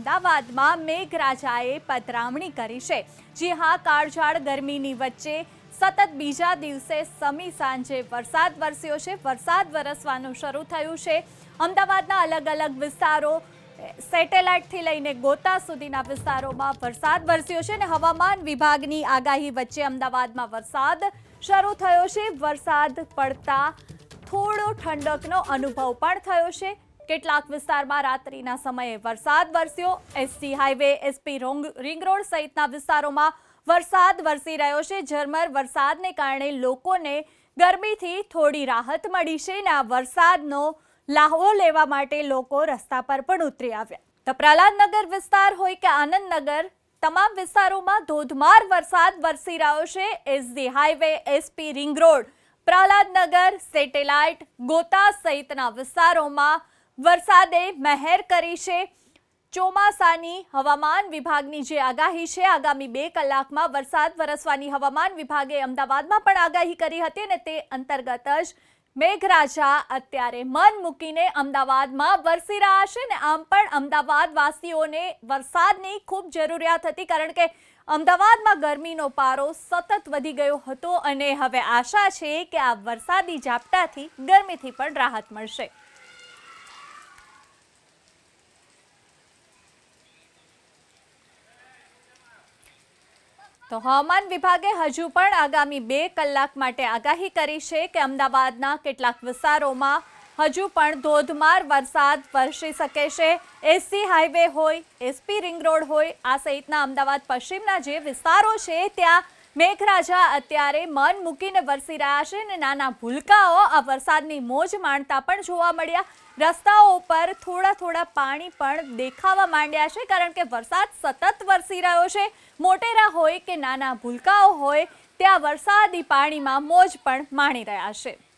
અમદાવાદમાં મેઘરાજાએ પધરામણી કરી છે. જી હા, કાળઝાળ ગરમીની વચ્ચે સતત બીજા દિવસે સમી સાંજે વરસાદ વરસ્યો છે. વરસાદ વરસવાનું શરૂ થયું છે. અમદાવાદના અલગ અલગ વિસ્તારો સેટેલાઇટથી લઈને ગોતા સુધીના વિસ્તારોમાં વરસાદ વરસ્યો છે અને હવામાન વિભાગની આગાહી વચ્ચે અમદાવાદમાં વરસાદ શરૂ થયો છે. વરસાદ પડતા થોડો ઠંડકનો અનુભવ પણ થયો છે. કેટલાક વિસ્તારમાં રાત્રિના સમયે વરસાદ વરસ્યો. ST highway, SP ring road સહિતના વિસ્તારોમાં વરસાદ વરસી રહ્યો છે. ઝરમર વરસાદને કારણે લોકોને ગરમીથી થોડી રાહત મળી છે અને આ વરસાદનો લાહવો લેવા માટે લોકો રસ્તા પર પણ ઉતરી આવ્યા. તો પ્રહલાદનગર વિસ્તાર હોય કે આનંદનગર તમામ વિસ્તારોમાં ધોધમાર વરસાદ વરસી રહ્યો છે. SD highway, SP ring road Prahladnagar Satellite, Gota સહિતના વિસ્તારોમાં વરસાદે મહેર કરી છે. ચોમાસાની હવામાન વિભાગની જે આગાહી છે, આગામી બે કલાકમાં વરસાદ વરસવાની હવામાન વિભાગે અમદાવાદમાં પણ આગાહી કરી હતી અને તે અંતર્ગત જ મેઘરાજા અત્યારે મન મૂકીને અમદાવાદમાં વરસી રહ્યા છે ને આમ પણ અમદાવાદ વાસીઓને વરસાદની ખૂબ જરૂરિયાત હતી કારણ કે અમદાવાદમાં ગરમીનો પારો સતત વધી ગયો હતો અને હવે આશા છે કે આ વરસાદી ઝાપટાથી ગરમીથી પણ રાહત મળશે. તો હવામાન વિભાગે હજુ પણ આગામી બે કલાક માટે આગાહી કરી છે કે અમદાવાદના કેટલાક વિસ્તારોમાં હજુ પણ ધોધમાર વરસાદ વરસી શકે છે. એસસી હાઈવે હોય, એસપી રિંગ રોડ હોય, આ સહિતના અમદાવાદ પશ્ચિમના જે વિસ્તારો છે, ત્યાં મેઘરાજા અત્યારે મન મૂકીને વરસી રહ્યા છે અને નાના ભૂલકાઓ આ વરસાદની મોજ માણતા પણ જોવા મળ્યા. રસ્તાઓ પર થોડા થોડા પાણી પણ દેખાવા માંડ્યા છે કારણ કે વરસાદ સતત વરસી રહ્યો છે. મોટેરા હોય કે નાના ભૂલકાઓ હોય, ત્યાં વરસાદી પાણીમાં મોજ પણ માણી રહ્યા છે.